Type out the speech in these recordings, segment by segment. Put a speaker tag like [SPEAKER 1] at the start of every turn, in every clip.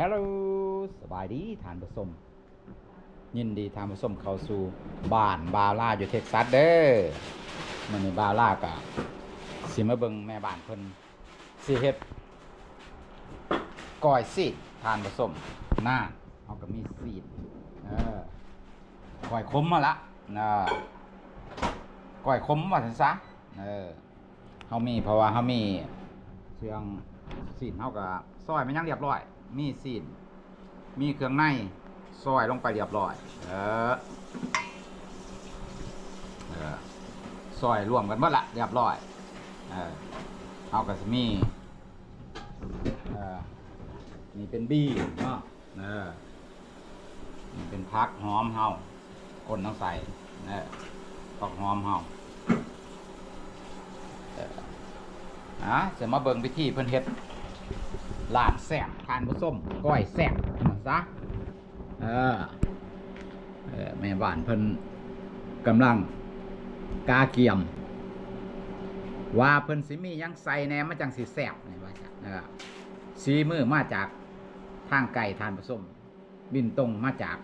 [SPEAKER 1] ฮัลโหลสบายดีทานผสม ยินดีทานผสมเข้าสู่บ้านบาวล่าอยู่เท็กซัสเด้อมันในบาวล่ากะสิมาเบิงแม่บ้านเพิ่นสิเฮ็ดก้อยซีดทานผสมหน้าเอาก็มีซีดเออก้อยขมมาละนะก้อยขมว่าซั่นซะเออเฮามีเพราะว่าเฮามีเครื่องซีดเฮาก็ซอยมันยังเรียบร้อย มีซีดมีเครื่องในซอยลงไปเรียบร้อย เออเออซอยรวมกันหมดละเรียบร้อย เออเอากับมีเออนี่เป็นบี้เนาะเออนี่เป็นพักหอมเฮาคนต้องใส่เออผักหอมเฮาเอออะจะมาเบิ่งพิธีเพิ่นเฮ็ด ลาบแซ่บทานผสมก้อยแซ่บมันซะเออเออแม่บ้านเพิ่นกำลังกาเกียม ว่าเพิ่นสิมียังใส่แหนมมาจังสิแซ่บนี่ว่าจ้ะเออสีมือมาจากทางไก่ทานผสม บินตรงมาจาก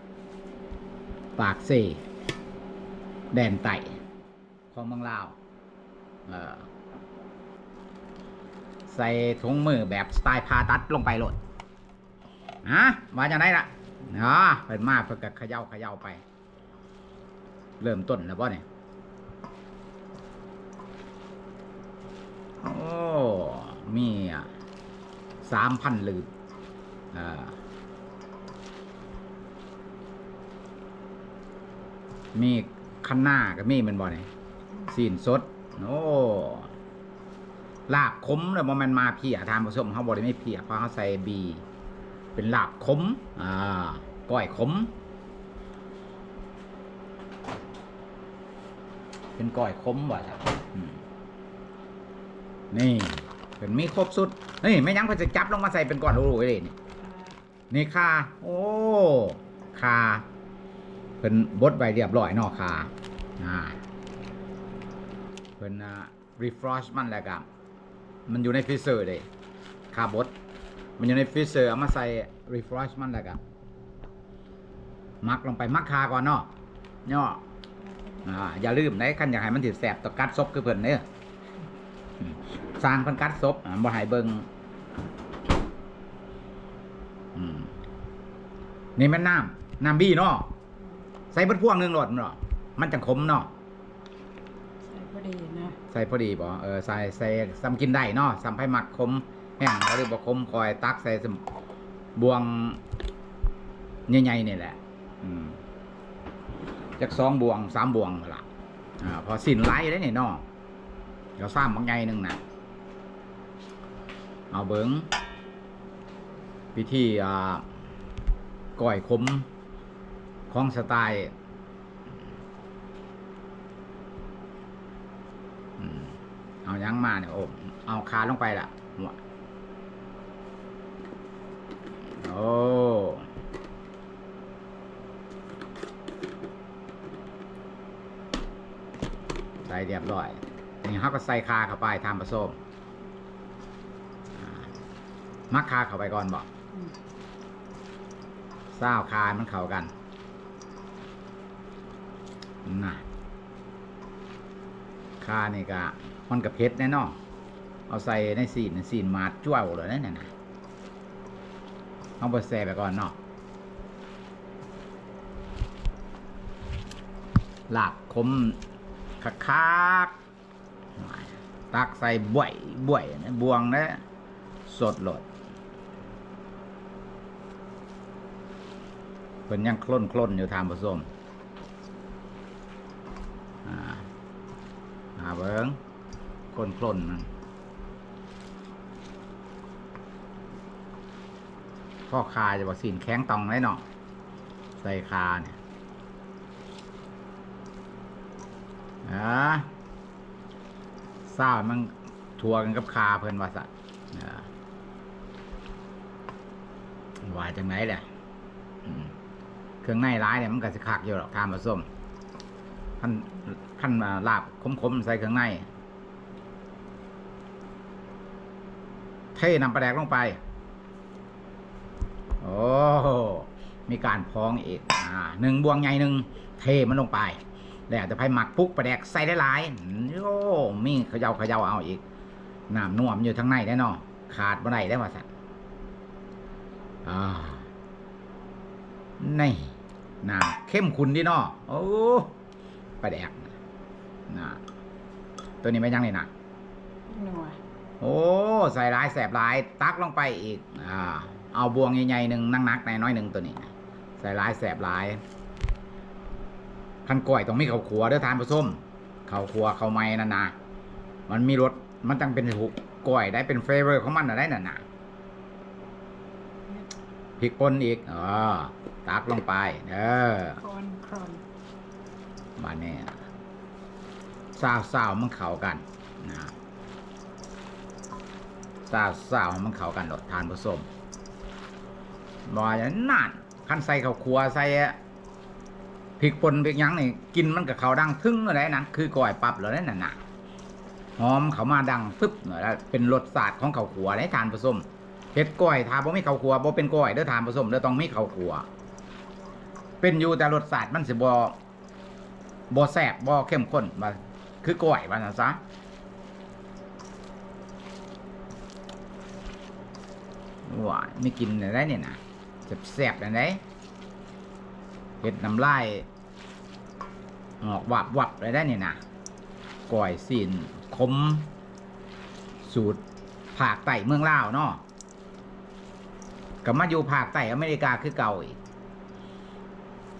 [SPEAKER 1] ปากเซแดนไต่ของเมืองลาว เออ ใส่ถุงมือแบบสไตล์พาตัดลงไปโหลดฮะมาจากไหนล่ะอ๋อเป็นมากเพื่อกับเขย่าเขย่าไป เริ่มต้นแล้วป่ะเนี่ยโอ้มีสามพันลืบอ่ามีคันหน้ากับมีมันบ่เนี่ยสีนสด โอ้ ลาบขมเลยโมเมนมาเพียทานผสมเขาบอกได้ไม่เพียเพราะเขาใส่บี เป็นลาบขมอ่าก้อยขม เป็นก้อยขมว่ะครับอืมนี่เป็นมีครบสุดนี่ไม่ยั้งเพิ่นจะจับลงมาใส่เป็นก้อนรูๆเลยนี่นี่คาโอ้คาเป็นบดใบเรียบร้อยนอคาอ่าเป็นอ่ารีฟรอชมันแล้วกับ มันอยู่ในฟรีเซอร์เลยคาร์บดมันอยู่ในฟรีเซอร์เอามาใส่รีฟรชมันแล้วกันมักลงไปมักคาก่อนเนาะเนาะอย่าลืมนะคันอยากให้มันถือแสบต่อกัดซบคือเพิ่นเด้ออืมสร้างเพิ่นกัดซบบ่ให้เบิงนี่มันน้ำน้ำบี้เนาะใส่เบิดพ่วงหนึ่งหลอดเนาะมันจังขมเนาะ
[SPEAKER 2] พอดีนะ
[SPEAKER 1] ใส่พอดีบ่เออใส่ใส่ซ้ำกินได้เนาะซ้ำให้หมักคมแห้งหรือบ่คมคอยตักใส่สมบวงใหญ่ๆนี่แหละ อืมจักสองบวงสามบวงละอ่าพอสินไล่ได้นี่เนาะเดี๋ยวซ้ำบางใหญ่หนึ่งนะเอาเบิงวิธีอ่าก้อยขมของสไตล์ อืม เอายังมาเนี่ยโอ้เอาคาลงไปละหัวโอ้ใส่เรียบร้อยนี่เขาก็ใส่คาเข้าไปทำผสมมักคาเข้าไปก่อนบอกเศร้าวคามันเข้ากันน่ะคานี่ก็ มันกับเพชรแน่นอนเอาใส่ในสีนสีนมาดจ้วเลยนั่นน่ะเอาไปแส่ไปก่อนเนาะหลาบคมคักคักตักใส่บ่วยบ่วยนะบวงนะสดหลดเป็นยังคล้นคล้นอยู่ทามผสมอ่าหาเบิ้ง คนคลนมันพ่อคาจะบอกสินแข้งตองได้เนาะใส่คาเนี่ยอ่าเศร้ามันทัวกันกับคาเพิ่อนวาสัตว์อ่าว่าจังไหนแหละเครื่องในร้ายเนี่ยมันก็จะคักอยู่หรอกทานผสมขั้นขั้นมาลาบคมๆใส่เครื่องใน เท น้ำปลาแดกลงไป โอ้มีการพองอีกอ่าหนึ่งบวงใหญ่หนึ่งเทมันลงไป แล้วจะไปหมักปุ๊กประแดกใส่ได้หลายโอ้มีเขย่าเขย่าเอาอีกน้ำน่วมอยู่ทั้งในได้นาะขาดบ่ได้ได้ว่าสัตว์อ่านี่น้ำเข้มขุนดีเนาะโอ้ประแดกนะตัวนี้ไม่ยังเลยนะ
[SPEAKER 2] หนัว
[SPEAKER 1] โอ้ใส่หลายแสบหลายตักลงไปอีกอ่าเอาบวงใหญ่ๆหนึ่งนั่งนักๆน้อยๆหนึ่งตัวนี้ใส่หลายแสบหลายคันก้อยต้องมีข้าวขัวเด้อทานผู้ส้มข้าวขัวข้าวไม้นั่นนะมันมีรสมันตั้งเป็นหุกก้อยได้เป็นเฟเวอร์ของมันน่ะได้น่ะนะพริกป่นอีกเออตักลงไป เออ
[SPEAKER 2] คอนครอน
[SPEAKER 1] มาเนี่ยซาวซาวๆมันเข้ากันนะ ซาวซาวๆมันเข้ากันโดดทานผสมบอยางนั่นคันใส่ข้าวครัวใส่พริกป่นพริกยังนี่กินมันกับเขาวดังทึ่งอะไรนะคือก่อยปรับเลยนั่นน่ะนะหอมเขามาดังปึ๊บเลยแล้วเป็นรสชาติของข้าวครัวในทานผสมเฮ็ดก้อยทาบ่มีข้าวครัวบ่เป็นก้อยเด้อทานผสมเด้อต้องมีข้าวครัวเป็นอยู่แต่รสชาติมันสิบ่บ่แสบบ่เข้มข้นมาคือก้อยว่าซั่นซะ ว้าไม่กินได้เนี่ยนะแสบๆได้ไหนเห็ดน้ำลายออกวับวับอะได้ได้เนี่ยนะก้อยสินคม สูตรภาคใต้เมืองลาวเนาะก็มาอยู่ภาคใต้อเมริกาคือเก่าอีก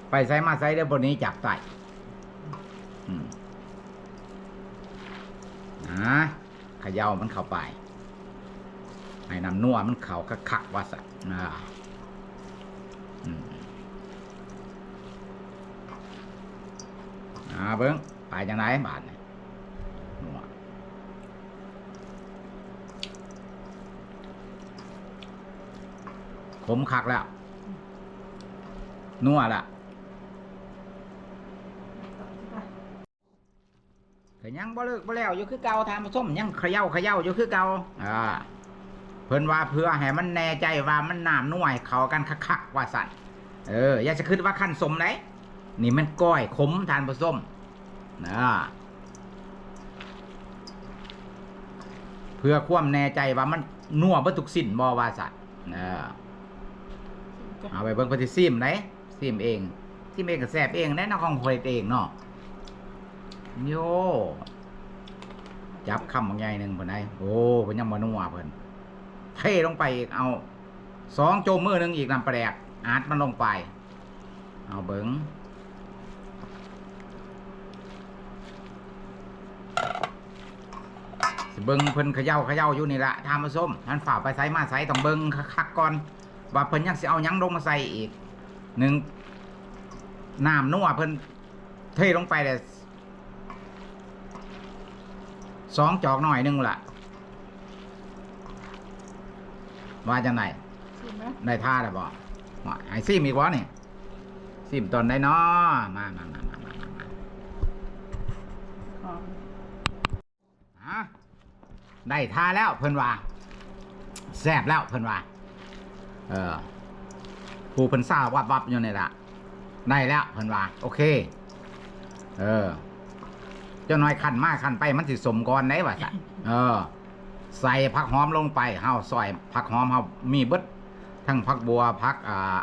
[SPEAKER 1] ไปไซมาไซได้บนนี้จับไต่นะขย่ามันเข้าไป ให้น้ำนัวมันเข่าคักๆว่าสันะอืมอ่าเบิ้งไปจังไรบาทนี่นัวขมคักแล้ว นัวละก็ยังบ่เลิกบ่แล้วอยู่คือเก่าทานผสมยังเขย่าเขย่าอยู่คือเก่าอ่า เพิ่นว่าเพื่อให้มันแน่ใจว่ามันน้ำน่วยเขากันคักๆว่าสั่นเออ อย่าจะคิดว่าขั้นสมไหนนี่มันก้อยขมทานผสมนะเพื่อความแน่ใจว่ามันนัวบ่ทุกสิ้นบ่ว่าสั่นเออเอาไปเบิ่งเพิ่นสิซิมไหนซิมเองซิมเองก็แซ่บเองได้เนาะของข่อยเองเนาะโยจับคำบางใหญ่หนึ่งเพิ่นได้โอ้เพิ่นยังบ่นัวเพิ่น เทลงไปอีกเอาสองโจมมือหนึงอีกนำแปลกอาดมันลงไป เอาเบิงเบิงเพิ่นเขย่าเขย่าอยู่นี่ละทามาส้มท่านฝ่าไปใส่มาใส่ต้องเบิงคักก่อนว่าเพิ่นยังสิเอายังลงมาใส่อีกหนึ่งน้ำนัวเพิ่นเทลงไปแต่สองจอกหน่อยหนึงล่ะ ว่าจังไหน
[SPEAKER 2] ชิมไหม
[SPEAKER 1] ได้ท่าได้บ่ว่าไอ้ซิมอีกวะนี่ซิมตอนได้เนาะมามามามามามามา
[SPEAKER 2] หอม
[SPEAKER 1] ฮะได้ท่าแล้วเพิ่นว่าแซ่บแล้วเพิ่นว่าเออผู้เพิ่นซ่าวับวับอยู่นี่ล่ะได้แล้วเพิ่นว่าโอเค เออเจ้าน้อยขันมากขันไปมันสิสมก่อนได้ว่าซะเออ ใส่ผักหอมลงไปเฮาซอยผักหอมเฮามีเบิดทั้งผักบัวผักอ่า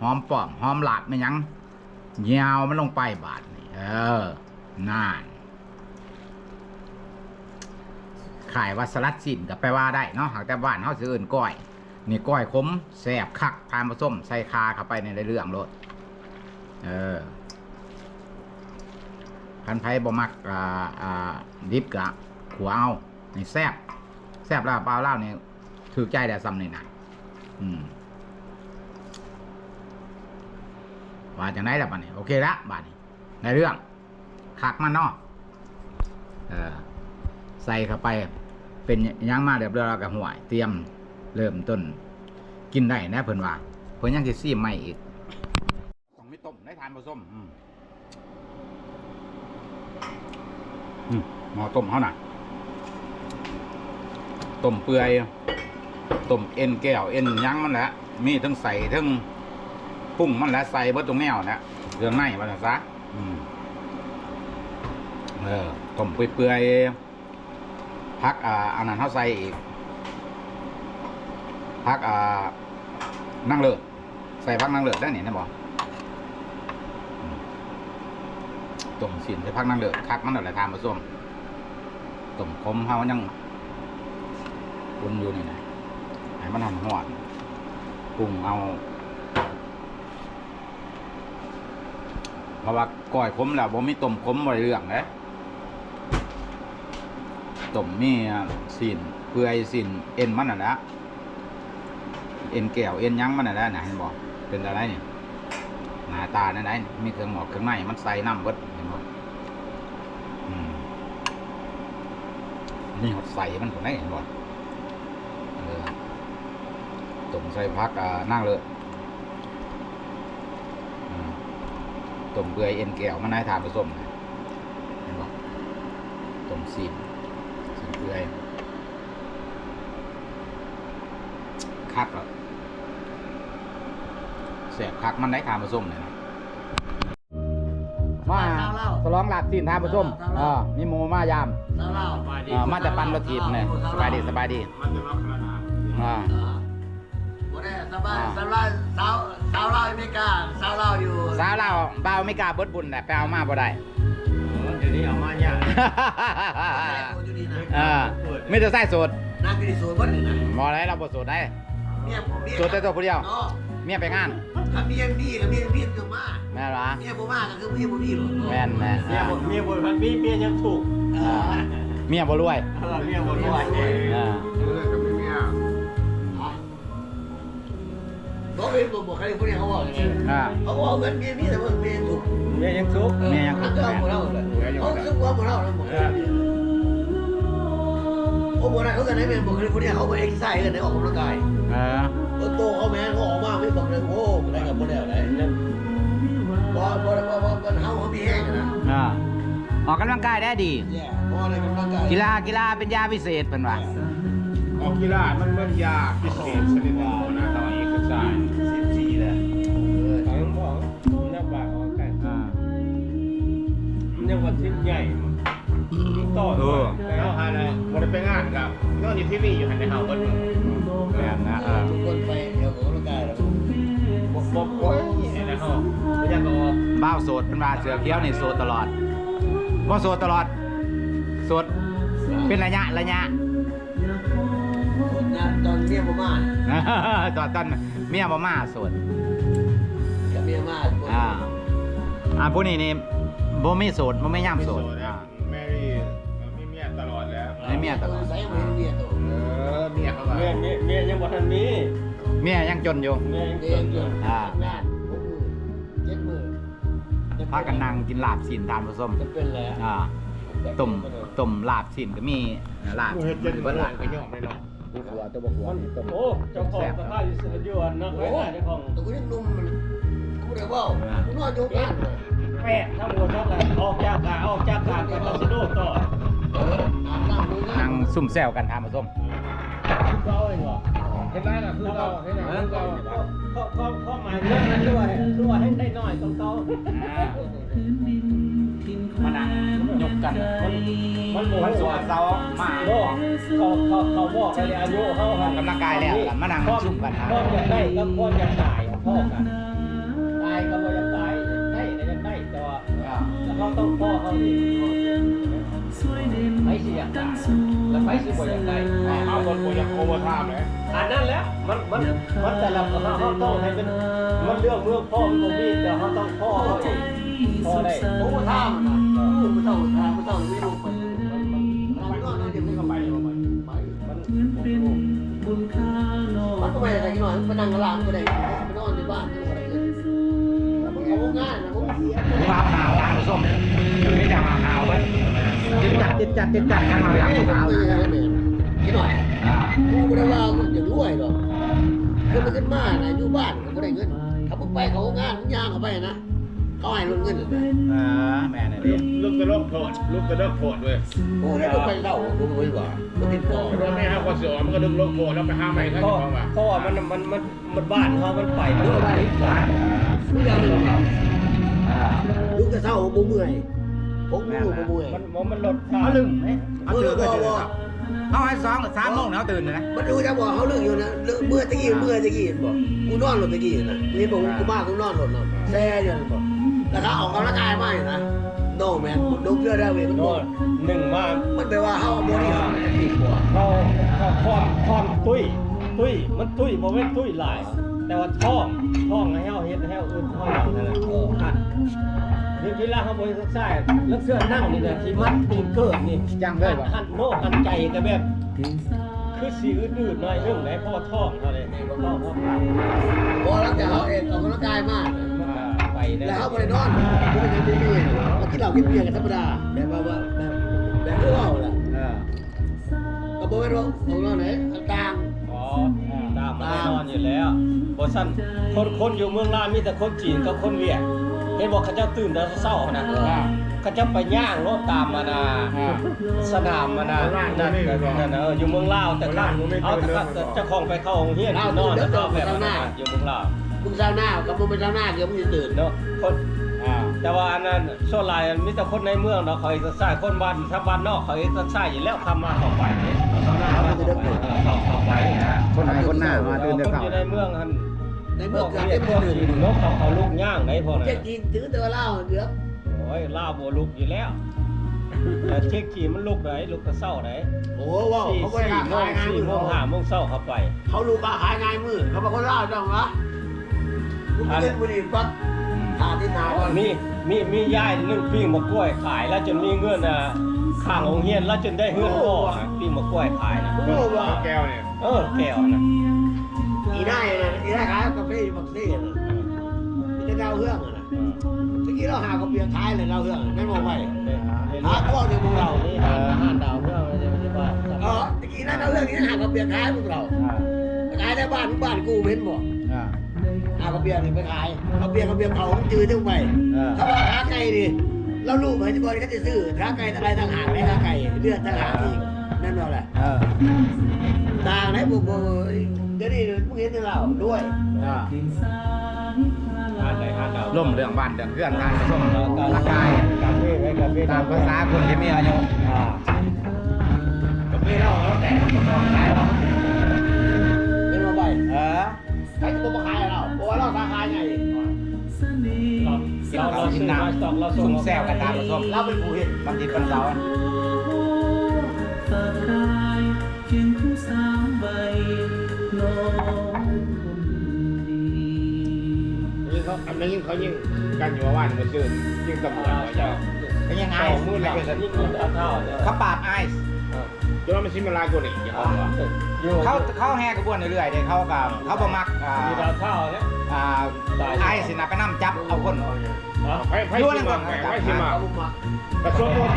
[SPEAKER 1] หอมป้อมหอมหลาดไม่ยังยาวมันลงไปบาดนี่เออนานขายว่าสลัดสินก็แปลว่าได้เนาะหากแต่บ้านเฮาสิเอิ้นก้อย นี่ก้อยขมแซบคักทานผสมใส่คาเข้าไปในเรื่องรสเออคันไผบ่มักอ่าอ่าดิบกะขัวเอานี่แซ่บ แซ่บแล้วเปล่าเล่านี่ยถือใจแต่ซ้ำนี่นะอืมว่าจังไดล่ะบัดนี้โอเคละบัดนี้ในเรื่องคักมันเนาะเออใส่เข้าไป เป็นหยังมาเรียบร้อยแล้วกับห่วย เตรียมเริ่มต้น กินได้นะเพิ่นว่าเพิ่นยังสิซีมใหม่อีกต้องไมีต้มได้ทานผสมอืมอืมหม้อต้มเขาน่ะ ต้มเปื่อยต้มเอ็นแก้วเอ็นยั้งมันแหละมีทั้งใส่ทั้งปรุงมันและใส่เบิดตรงแนวนะเครื่องในว่าซั่นซะอืมเออต้มเปื่อยๆพักอ่าอันนั้นเฮาใส่อีกพักอ่านั่งเลิศใส่พักนั่งเลิศได้นี่นะบอต้มสินใส่พักนั่งเลิศคักมันนั่นแหละทานผสมต้มขมเฮายัง อุ่นอยู่นี่นะให้มันหอมๆปรุงเอาเพราะว่าก้อยขมแล้วบ่มีต้มขมได้เรื่องเด้ต้มมีสินเปื่อยสินเอ็นมันน่ะนะเอ็นแก้วเอ็นยั้งมันน่ะนะนะเห็นบ่เป็นอะไรนี่หน้าตานั่นไหนมีเครื่องหมอกเครื่องในมันใส่น้ำเบิดเห็นบอืมนี่เขาใส่มันคนไหนเห็นบออ ต้มใส่พักอ่านั่งเลยอืมต้มเปื่อยเอ็นแก้วมันให้ทานผสมนะเห็นบ่ต้มซีนซีนเปื่อยคักอะแสบคักมันได้ทานผสมเลยนะมาสลองหลักซีนทานผสมอ่ามีหมูมายาม
[SPEAKER 3] เศร้าเล่า
[SPEAKER 1] อ่ามาจากปันรถถีบเนี่ยสบายดีสบายดี
[SPEAKER 4] มันจะล็อกขนาดนั้น
[SPEAKER 1] อ่า
[SPEAKER 3] บ่ได้สบายสบายสาวสาวเล่าอเมริกาสาวเล่าอยู่
[SPEAKER 1] สาวเราเบาไม่กล้าเบิดบุญแต่ไปเอามาบ่ได้
[SPEAKER 4] เดี๋ยวนี้เอามาเนี่ย
[SPEAKER 3] อยู่นี่นะ
[SPEAKER 1] อ่าไม่จะใส่สูตร
[SPEAKER 3] นั่งอยู่ในสวนบ่นี่นะ
[SPEAKER 1] บ่ได้เราบ่สูตรได้
[SPEAKER 3] เมียเมีย
[SPEAKER 1] สูตรแต่ตัวผู้เดียว
[SPEAKER 3] เนาะ
[SPEAKER 1] เมียไปงาน
[SPEAKER 3] ถ้าเมียมีกับเมียมีอยู่มา
[SPEAKER 1] แม่นวะ
[SPEAKER 3] เมียบ่มาก็คือเมียบ่มีหรอก
[SPEAKER 1] แม่นแม่
[SPEAKER 4] เมียบนเมียบนพันปีเมียยังถูก
[SPEAKER 1] อ่าเมียบ่รวย
[SPEAKER 4] เมียบนด้วย
[SPEAKER 1] อ่า
[SPEAKER 4] เลิกกับเมีย
[SPEAKER 3] บ่เคยบ่บ่ใครผู้นี้เขาบอกอย่างนี้
[SPEAKER 1] อ่า
[SPEAKER 3] เขาบอกเงินเมียมีแต่ว่าเมียถูก
[SPEAKER 4] เมียยังทุก
[SPEAKER 1] เมียยังถูก
[SPEAKER 3] เขาบ่เล่าเขาซึ่งว่าบ่เล่าแล้วบ่โอ้บ่ได้เขาก็ได้แม่นบ่เคยผู้นี้เขาบ่เอ็กซ์ไซส์กันได้ออกกำลังกาย
[SPEAKER 1] เออ
[SPEAKER 3] เออโตเขาแม่เขาออกมาไม่บอกเลยโอ้ได้กับบ่แล้วได้บ่บ่บ่บ่บ่เฮาเขามีแห้งนะ
[SPEAKER 1] อ่าออกกำลังกายได้ดี
[SPEAKER 3] แย่บ่อะไรกำลังกาย
[SPEAKER 1] กีฬากีฬาเป็นยาพิเศษเป็นว่า
[SPEAKER 4] ออกกีฬามันมันยากพิเศษชนิดหนึ่ง เนี่ยวันทิพย์ใหญ่ต่อแล้วฮะนะวันไปงานกับนอกจากที่มีอยู่หันในเฮาก็ดู
[SPEAKER 1] แม่นนะเออ
[SPEAKER 3] ทุกคนไปเดี๋ยวกำลังกายแล้ว
[SPEAKER 4] บอกบอกโอ้ยในเฮาไม่อยากออก
[SPEAKER 1] บ้าวโสดเป็นว่าเสือเขี้ยวนี่โสดตลอดบ่โสดตลอดโสดเป็นระยะระยะ
[SPEAKER 3] คนงานตอนเมียบ่มา
[SPEAKER 1] ตอนตอนเมียบ่มาโสด
[SPEAKER 3] กับเมียมา
[SPEAKER 1] อ่าอ่าผู้นี้นี่ บ่มีโสดบ่ไม่ย่ำโสดอ่า
[SPEAKER 4] แม่รี่มีเมียตลอดแล้ว
[SPEAKER 1] ให้เมียตลอด
[SPEAKER 3] ใส่บ่เมียโต
[SPEAKER 4] เออเมียเขาว่า
[SPEAKER 5] เมียเมียเมียยังบ่ทันมี
[SPEAKER 1] เมียยังจนอยู่
[SPEAKER 5] เมียยัง
[SPEAKER 3] เด็กอยู่
[SPEAKER 1] อ่างา
[SPEAKER 3] น6มื้อ7มื้อ
[SPEAKER 1] พากันนั่งกินลาบสินทานผสม
[SPEAKER 3] จะเป็นแล้ว
[SPEAKER 1] อ่าต้มต้มลาบสินก็มีลาบ
[SPEAKER 4] เฮ็ดเย็น
[SPEAKER 1] เบิด
[SPEAKER 4] ห
[SPEAKER 1] ห
[SPEAKER 4] ลั
[SPEAKER 1] ลางย
[SPEAKER 4] ไปย่อมเลยเนาะ
[SPEAKER 1] ตัวหัวตัวบ่หัว
[SPEAKER 5] มัน
[SPEAKER 1] นี่ต้ม
[SPEAKER 5] โอ้เจ้าของตะไคร้สิอยู่อันนักไว้ได้เจ้าของ
[SPEAKER 3] ตัวกูยังนุ่มมันกูได้ว่ากูนอนอยู่บ้านเลย
[SPEAKER 5] แปะทั้งหมดทั้งหลายออกจากกาออกจากการไปคาสิโนต่อ
[SPEAKER 3] เอออาบน้ำดูนะ
[SPEAKER 1] นั่งซุ่มแซวกันทานผสม
[SPEAKER 5] เก่าเองเหรอ
[SPEAKER 4] เฮ็ดไรล่ะคือเราเฮ็ดไรคือเรา
[SPEAKER 5] ข้อข้อข้อหมายเรื่องนั้นด้วยด้วยให้ได้น้อยต้องเก่า
[SPEAKER 1] อ่ามานั่งยกกัน
[SPEAKER 5] มันโม
[SPEAKER 1] มัน
[SPEAKER 5] โห
[SPEAKER 1] สวนเสามา
[SPEAKER 5] บอกเขาเขาเขาบอกให้อายุเขา
[SPEAKER 1] ออกกำลังกายแล้วกันมานั่งซุ่มกันหา
[SPEAKER 5] พ่ออยากได้ก็พ่ออยากตายพ่อกัน เขาต้องพ่อเขาดีไปสิอยแล้วไปสิบ่อยากได้
[SPEAKER 4] เอาคนกูยังโอเวอร์ไทม์เลย
[SPEAKER 5] อันนั้นแหละมันมันมันแต่ละเขาเขาต้องให้เป็นมันเรื่องเรื่องพ่อมันบ่มีแต่เขาต้องพ่อเขาเองพ่อได้
[SPEAKER 3] โอ้ท่ามันะกูเท่าท่ากูเท่าไม่รู้มันมันนอนนั่นเดี๋ยวมันก็ไปไป
[SPEAKER 5] มัน
[SPEAKER 3] มันก็ไปอะไรกันหน่อยมันนั่งกลางก็ได้ไปนอนในบ้านก็ได้มันเอางานนะผมเสีย
[SPEAKER 1] วาวหาว ทานผสมไม่จะหาวเบิดจิตจัดจิตจัดจิตจัดกันมาหลังสาว
[SPEAKER 3] กินหน่อย
[SPEAKER 1] อ่า
[SPEAKER 3] กูไม่ได้ว่ามึงจะรวยหรอกคือมันขึ้นมานะอยู่บ้านก็ไม่ได้เงินถ้ามึงไปเขางานมึงย่างเขาไปนะเขาให้ลงเงินเลย
[SPEAKER 1] อ่าแม่นี่ดิ
[SPEAKER 4] ลูกกระโดดโผล่ลูกกระโดดโผล่ด้วย
[SPEAKER 3] โอ้ยลูกไปเล่าผมไม่ว่าก็ติดต่อ
[SPEAKER 4] เพราะไม่ห้าคนเสียมันก็ดึงโลกโผล่แล้วไปห้ามไม่ให้
[SPEAKER 5] เพราะ
[SPEAKER 4] เขาบอกว่า
[SPEAKER 5] เพราะว่ามันมันมันมันบ้านเขามันไปเรื่
[SPEAKER 3] ก
[SPEAKER 5] อย
[SPEAKER 3] ไปลูกยาวเลย ลูกจะเท่าผมเมื่อยผมมือผมเมื่อย
[SPEAKER 5] มันมันมันลด
[SPEAKER 1] เอาลึงไหมเอาตื่นก็ตื่นครับเอาให้สองสามโมงแล้วตื่นเลยนะ
[SPEAKER 3] มันดูจะบอกเขาเรื่องอยู่นะเมื่อตะกี้เมื่อตะกี้บอกกูนอนหล่นตะกี้นะนี่บอกกูมากกูนอนหล่นเนาะแซ่อยู่นะบอกแต่เขาออกกำลังกายมากนะโน่แมนดูเพื่อได้เว้ยมัน
[SPEAKER 5] โน่นหนึ่งมา
[SPEAKER 3] มันแปลว่าเขาบริหารดีกว่า
[SPEAKER 5] เขาเขาคอนคอนตุ้ยตุ้ยมันตุ้ยบ่แม่นตุ้ยหลาย แต่ว่าท้อง ท้องให้เฮาเฮ็ดให้เฮาอื่นท้องนั่นแหละเออหัดนี่เวลาเขาบ่ได้ใส่แล้วเสื้อนั่งนี่นะสิมัดตีนเกิดนี่
[SPEAKER 1] จังเลยบ่
[SPEAKER 5] หันโน่หันใจก็แบบ คือสีอื่นๆหน่อยเรื่องไหนเพราะว่าท้องเขาเลยท้องเขาไป
[SPEAKER 3] พอแล้วแต่เขาเองออกกำลังกายมาก
[SPEAKER 5] มันก็ไปนะ
[SPEAKER 3] แล้วเขาบริโนอนกูเป็นยังดีอยู่มากินเหล้ากินเบียร์กันธรรมดาแบบว่าแบบแบบที่เราแหละ
[SPEAKER 1] เออ
[SPEAKER 3] ก็บอกว่าของเราไหนกลาง
[SPEAKER 5] อ๋อตามมา แน่นอนอยู่แล้วบ่ซั่นคนคนอยู่เมืองลาวมีแต่คนจีนกับคนเวียดเห็นบอกเขาเจ้าตื่นแต่เช้าๆนะเขาเจ้าไปย่างรถตามมานาสนามมานะนั่นนั่นเอออยู่เมืองลาวแต่ข้างเอาแต่ข้างเจ้าของไปเข้าโรงเรียนนอนแล้วก็แบบนั้นอยู่เมืองลาว
[SPEAKER 3] มึงเช้าหน้ากับมึงเป็นเช้าหน้าเดี๋ยวมึงจะตื่น
[SPEAKER 5] เนาะคน แต่ว่าอันนั้นโซลายมีแต่คนในเมืองเนาะเขาเอ็กซ์ไซส์คนบ้านถ้าบ้านนอกเขาเอ็กซ์ไซส์อยู่แล้วคำมาเข้าไปเขาหน้ามาเข้าไปเข้าเข้าไปนะ
[SPEAKER 1] คนไหนคนหน้ามาตื่นแต่
[SPEAKER 5] คน
[SPEAKER 1] เช้า
[SPEAKER 5] อยู่ในเมืองหัน
[SPEAKER 3] ในเมือกเกิด
[SPEAKER 5] เรีย
[SPEAKER 3] จะ
[SPEAKER 5] กพ
[SPEAKER 3] ไม่
[SPEAKER 5] วก
[SPEAKER 3] ตื่น
[SPEAKER 5] นกเขาเขาลูกย่างไหนพวกนั้
[SPEAKER 3] เช็
[SPEAKER 5] น
[SPEAKER 3] คจีนถือตัวเล้าเดี๋ยว
[SPEAKER 5] โอ้ยล่าวโบลูกอยู่แล้วแต่เช็คจีนมันลูกไหนลูกกระเซ้าไหน
[SPEAKER 3] โอ้ว้าวเขาไม่
[SPEAKER 5] สี่
[SPEAKER 3] ได้
[SPEAKER 5] โม
[SPEAKER 3] ขางยงานมือ
[SPEAKER 5] โมงห้าโมงเช้าเข้าไป
[SPEAKER 3] เขาลูกค้าขายงานมือเขาบอกคนเล้าจังวะมึงเล่นบุหรี่ปั๊บ ทาที่นาก่อน
[SPEAKER 5] มีมีมียายนึ่งปิ้งมะกล้วยขาย แล้วจนมีเงินอะข้างโรงเรียนแล้วจนได้เงินก่อนะปิ้งมะกล้วยขายนะ
[SPEAKER 3] โอ้ว้า
[SPEAKER 4] แก้วเนี่ย
[SPEAKER 5] เออแก้วนะ
[SPEAKER 3] อีได้นะอีได้ขายกาแฟบักซี่นะมีแต่ดาวเฮืองนะตะกี้เราหากระเบียงท้ายเลยดาวเฮืองไม่มองไปหาพวกเดียวพวกเรา
[SPEAKER 5] นี่หาอาหารดาวเพื่อนไม่ใช่ไม่ใช่บ้าน
[SPEAKER 3] เออตะกี้นั้นดาวเฮืองนี่หากระเบียงท้ายพวกเรา
[SPEAKER 1] อ่า
[SPEAKER 3] ขายได้บ้านบ้านกูเห็นบ่
[SPEAKER 1] อ่า
[SPEAKER 3] หากระเบียงนี่ไปขายกระเบียงกระเบียงเขาจืดจังไป
[SPEAKER 1] เออ
[SPEAKER 3] ถ้าว่าขาไก่ดิเราลูกเหมือนที่บริษัทจะซื้อขาไก่อะไรต่างหากไม่ขาไก่เลือดต่างหากอีกนั่นว่าแหละ
[SPEAKER 1] เออ
[SPEAKER 3] ต่างไหนบุบเดี๋ยวนี้มึงเห็นเราด้วย
[SPEAKER 1] อ่า
[SPEAKER 5] อาหารไหนอาหารดาว
[SPEAKER 1] ล่มเรื่องบ้านเรื่องเพื่อนทานส้ม
[SPEAKER 5] กา
[SPEAKER 1] ร่างกาย
[SPEAKER 5] กาเฟ่ไว้กาเฟ่
[SPEAKER 1] ตามภาษาคนที่มีอายุ
[SPEAKER 5] อ่ากา
[SPEAKER 3] แฟเราแล้วแต่ขายเราเป็นมาใบ
[SPEAKER 1] เออ
[SPEAKER 3] ใครจะมาข
[SPEAKER 5] ต็อกเราส่
[SPEAKER 1] ซุ่
[SPEAKER 5] ง
[SPEAKER 1] มแซวกันตามผสม
[SPEAKER 3] เราเป็นผู้เห็น
[SPEAKER 1] บางทีเป็นเสาร์
[SPEAKER 6] ฝากกายเพียงคู่สามใบนองคนดี
[SPEAKER 4] ยิ่งเขาอันนั้นยิ่งเขายิ่งกันอยู่ว่าวันมาซื้อยิ่งตำรวจว่าจะ
[SPEAKER 1] เป็นยังไง
[SPEAKER 5] เอามือหลังยิ่งมือเท่าเนี่ย
[SPEAKER 1] เขาปาดไอซ์
[SPEAKER 4] จนมันซิมลายกว่านี้อย่างเขา
[SPEAKER 1] เขาแห่กระบวนเรื่อยๆเด็เขากับเขาบ่มักอ่า
[SPEAKER 5] มีดาเท่าเนี่ย
[SPEAKER 1] อ่าไอซ์สินะไปนั่จับเอาคน
[SPEAKER 4] ไฟไฟซิมากไฟซิมาก
[SPEAKER 3] เอาบุมา
[SPEAKER 4] กระทรวงการ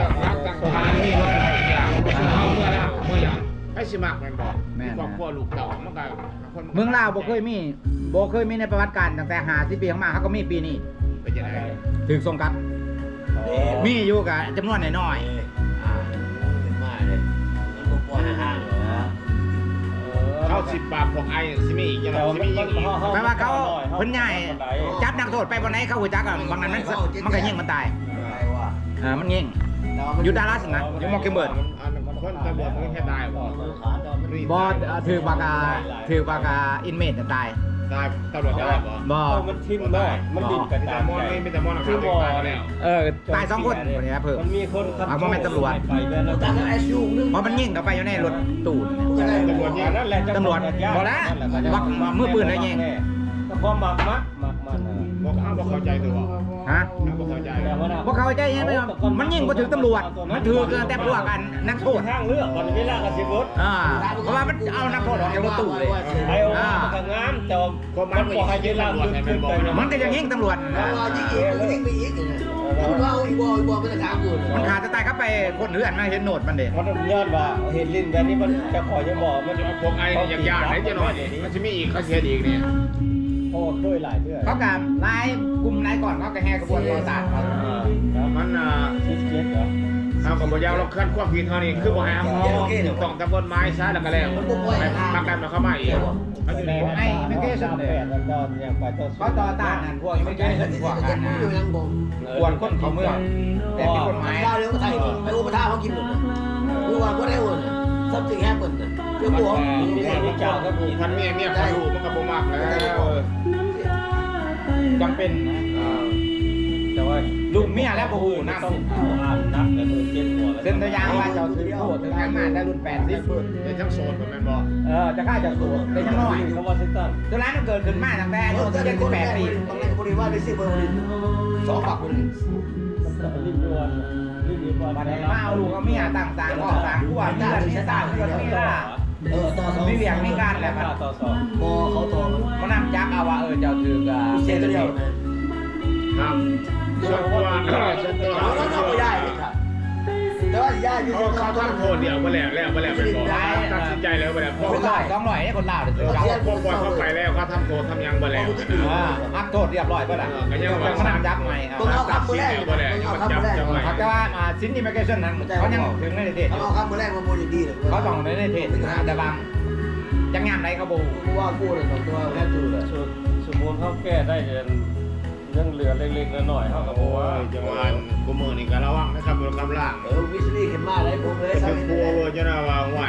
[SPEAKER 4] ต่างต่างต่างทางนี่รถอะไรอย่างเมื่อแล้วเมื่อยังไฟซิมากแม่นบอกครอบครัวลูกเต่ามันก็
[SPEAKER 1] เมืองลาวบ่เคยมีบ่เคยมีในประวัติการตั้งแต่50ปีข้างมาเขาก็มีปีนี้
[SPEAKER 4] เป็นยังไง
[SPEAKER 1] ถึงสงกัดมีอยู่กับจำนวนน้อยๆอ่า
[SPEAKER 3] มาเลยพวกปอนห้าง เหรอ
[SPEAKER 4] เข้าสิบบาทของไอ้ซิมีอีกยังไงซิมีอีก
[SPEAKER 1] แปลว่าเขาเพิ่นใหญ่จับนักโทษไปวันไหนเขาหัวจักอะบางนั้นมันมันก็ยิงมันตาย
[SPEAKER 3] อะไรวะ
[SPEAKER 1] อ่ามันยิงอยู่ดารัสนะอยู่มอคเกมเบิร์ด
[SPEAKER 4] คนตำรวจมันแค่ตายบ่
[SPEAKER 1] บอถือบากาถือบากาอินเมดตาย
[SPEAKER 4] ตายตำรวจได้บ่
[SPEAKER 1] บอ
[SPEAKER 5] มันทิ่มได้มันดิ่งไป
[SPEAKER 4] มีแต่
[SPEAKER 5] ตาม
[SPEAKER 4] มอน
[SPEAKER 5] ใจ
[SPEAKER 4] ไม่มีแต่มอน
[SPEAKER 5] คือหมอ
[SPEAKER 4] ตายแล้ว
[SPEAKER 1] เออตายสองคนวันนี้นะเพิ่ม
[SPEAKER 5] มันมีคนขับ
[SPEAKER 1] อะบ่แม่นตำรวจ
[SPEAKER 5] ไปเรื่อยแล้ว
[SPEAKER 3] ตั้งไอ้ชูนึง
[SPEAKER 1] เพราะมันยิงเข้าไปอยู่ในรถตู้เนี่ย
[SPEAKER 3] ก็ได้
[SPEAKER 4] ตำรวจเนี่ย
[SPEAKER 5] นั่นแหละ
[SPEAKER 1] ตำรวจบอกแล้วว่ามือปืนอะไรยิง
[SPEAKER 5] ก็ความหมักมักหมักมัน
[SPEAKER 4] บอกอ้าวบอกเข้าใจตัว
[SPEAKER 1] ฮะ
[SPEAKER 4] บอกเข้าใจ
[SPEAKER 5] แต่ว่า
[SPEAKER 1] พวกเขาใจยังไงมันยิงมาถึงตำรวจ มันถือเกินแต่พวกกันนักโทษ
[SPEAKER 5] ทางเลือกวันเวลากับสิบรถ
[SPEAKER 1] อ่าเพราะว่ามันเอานักโทษออกจากรถตู้เลย
[SPEAKER 5] ไอ้โอ้มันก็งามแต่มันบอกให้เวลาขึ้นไป
[SPEAKER 1] มันก็ยังยิงตำรวจ
[SPEAKER 3] เพราะว่ายิ่งอีกมันยิ่งไปอีกคุณว่าอีบอยบอยมันจะถามอยู่
[SPEAKER 1] มันขาดจะตายเข้าไปคนเลื่อนมาเห็นโหนดมันเด็
[SPEAKER 5] มันย้อนว่าเห็นลิ้นแบบนี้มันจะขอจะบอกมัน
[SPEAKER 4] พวกไอ้ยังยากไหนจะหน่อยมันจะมีอีกเขาเสียอีกเนี่ย
[SPEAKER 5] เพราะว่าเคยหลายเทื่อ
[SPEAKER 1] เขากับไล่กลุ่มไล่ก่อนเขาก็แห่กระบวนต่อสารเขา
[SPEAKER 5] อ่าครับ
[SPEAKER 4] มันอ่า
[SPEAKER 5] ซิสเจ็ดเหรอ
[SPEAKER 4] เอากับบยาวเราคันความผิดเท่านี้คือบ่ให้เอาต้องตะบนไม้ซะแล้วก็แล้วไปพักกันแล้วเข้ามาอีกเขาอยู่
[SPEAKER 5] แม่
[SPEAKER 4] นี่
[SPEAKER 5] ให้ไม่เกสามแปดตอนเนี่ยไปต่อ
[SPEAKER 1] เขาต่อต้านนั่นพวกไม่ใช่เรื่องพวกกันนะ
[SPEAKER 3] อยู่ยังบ่
[SPEAKER 1] กวนคนเขาเมืองแต่เป็นกฎหมาย
[SPEAKER 3] ข้าวเลี้ยงไทยไปอุปทานเขากินหมดนะกูว่าบ่ได้โอนน่ะซับถึงแฮปเปิลน่ะ เรื่องบัว
[SPEAKER 5] มีมีเจ้าก็มี
[SPEAKER 4] พันเมียเมียเขาดูมันก็บ่มากแล้ว
[SPEAKER 1] จำเป็นนะ
[SPEAKER 5] แต่ว่า
[SPEAKER 1] ลูกเมียและบ่ฮู้
[SPEAKER 5] นั
[SPEAKER 1] นำ
[SPEAKER 5] ต้องนับแล้วเจ็ดหัว
[SPEAKER 1] เส้นตัวอย่างว่าเจ้าถือผู้ถือยังมาแต่รุ่น80
[SPEAKER 4] เดี๋ยวทั้งโซนมันแม่นบ่
[SPEAKER 1] เออจะฆ่าจะโสูบได้ยังน้อย
[SPEAKER 5] คำว่าซิสเตัน
[SPEAKER 1] ตัวร้านมันเกิดขึ้นมาตั้งแต่อายุ78ปี
[SPEAKER 3] ต้องเล่นคนนี้ว่าได้สิเบอร์คนสองปากคนนี้
[SPEAKER 5] รีบด่วนรีบด่วน
[SPEAKER 1] มาเอาลูกเอาเมียต่างๆก็ต่างขั้วเพื่อนชะต่าเพื่อนมีล่า
[SPEAKER 3] เออต่อสอง
[SPEAKER 1] มีเวียงมีการแหละบัด
[SPEAKER 5] ต่อสอง
[SPEAKER 3] พอเขาต่อมัน
[SPEAKER 1] มันนำยักษ์เอาว่าเออเจ้าถือกับ
[SPEAKER 3] เสียตัวเดียวนะ
[SPEAKER 4] ครับส่วนตัวส่วนตัว
[SPEAKER 3] เราต้องทำไม่ได้เลยครับแต่ว่าย่าอยู่
[SPEAKER 4] เขา
[SPEAKER 3] ที่
[SPEAKER 4] เขา
[SPEAKER 3] เขาต้อง
[SPEAKER 4] ทำโทษเดียวไปแล้วแล้วไปแล้วไปบอกตัดสิน ใจแล้วไปแล้วพอ
[SPEAKER 1] คนลอยต้องลอยให้คนลาวเดือด
[SPEAKER 4] เขา
[SPEAKER 1] เจ้า
[SPEAKER 4] พอปล่อยเขาไปแล้วเขาทำโทษทำยังไปแล้ว
[SPEAKER 1] อ่าอักโทษเรียบร้อยก็แล้วต้องมานำยักษ์ใหม่
[SPEAKER 3] ต้องเอาคำมือแรกต้องเอาคำมือแรก
[SPEAKER 1] เขาจะว่ามาซินดิเมเกชันนั้นเขายังถึงในประเทศอ
[SPEAKER 3] ต้อง
[SPEAKER 1] ยู่
[SPEAKER 3] เอาคำมือแรกมาโมดีเลย
[SPEAKER 1] เขาต้องในประเทศนะแต่บางจังงามไรเขาบู
[SPEAKER 3] กูว่ากูเลยตัวแค่จูเลย
[SPEAKER 5] สุดสมมุติเขาแก้ได้เรื่องเหลือเล็กๆน้อยๆเขาก็บ
[SPEAKER 4] โอ้
[SPEAKER 5] อกว่า
[SPEAKER 4] ยจังหวะกูมือนี่ก็ระวังนะครับบนกำลัง
[SPEAKER 3] เออวิสลี่ขึ้นมาได้ผมเลย
[SPEAKER 4] คื
[SPEAKER 3] ใช่
[SPEAKER 4] อ
[SPEAKER 3] ไหม
[SPEAKER 4] กลัวว่าจะน่าว่าไหว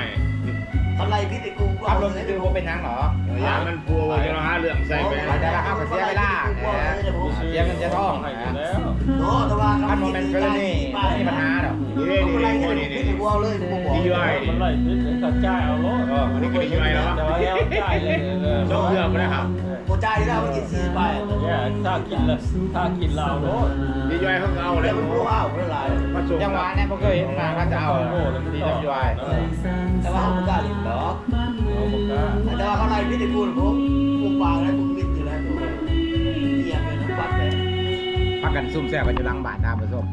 [SPEAKER 3] ทำไรพิษไอ้กู
[SPEAKER 1] ขับรถคือว่าเป็นนังหรอ
[SPEAKER 4] ยามันกลัวว่าจะหาเรื่องใส่ไป
[SPEAKER 1] เขาจะละเข้ากับเสียเวลาเสียเงินเสียทอง
[SPEAKER 5] ให้อยู่แล้ว
[SPEAKER 3] โน้แต่ว่า
[SPEAKER 1] คันโมเมนต์เฟรนี่ไม่มีปัญหาหรอก
[SPEAKER 4] นี่
[SPEAKER 3] ผมอะไร
[SPEAKER 4] นี่
[SPEAKER 3] นี่
[SPEAKER 4] นี่
[SPEAKER 3] นี่
[SPEAKER 4] นี่
[SPEAKER 3] กูเอาเลยกูบอก
[SPEAKER 4] นี่ย่อย
[SPEAKER 5] มันไล่พิษถึงกับจ่ายเอาโลด
[SPEAKER 4] อันนี้ก็ได้ย่อยแล้ว
[SPEAKER 5] แต่ว่าแล้วจ่ายเลย
[SPEAKER 4] ชอบเรื่องนะครับ
[SPEAKER 3] กูจ่ายได้มันกินสี่ใบ
[SPEAKER 5] เนี่ยถ้ากินละถ้ากินเหล้าโลด
[SPEAKER 4] นี่ย่อยเขาเอา
[SPEAKER 3] แล้
[SPEAKER 4] แล้วว
[SPEAKER 3] มันรู้เอาไม่ไร
[SPEAKER 4] มาส่ง
[SPEAKER 1] ยังหวานเนี่ยผมเคยเห็นมาเขาจะเอาดีดับยูไอ
[SPEAKER 3] แต่ว่าเขาไม่กล้าหลิบหรอก
[SPEAKER 5] เอาบอกว่า
[SPEAKER 3] แต่ว่าเขาไล่พิษไอ้กูผมกูปากแล้วกูมิดอยู่แล้วตัวเงียบเลยนะปัดเลย
[SPEAKER 1] พักกันซุ่มแซ่บกันอยู่หลังบ้านท่าผสม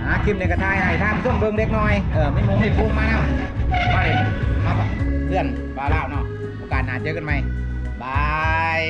[SPEAKER 1] หาคลิปในกระทายให้ท่าผสมเบิ่งเล็กน้อย เออไม่มงไม่พูงมาแล้วมาเลยมา เพื่อนบาเล่าเนาะโอกาสหน้าเจอกันใหม่บาย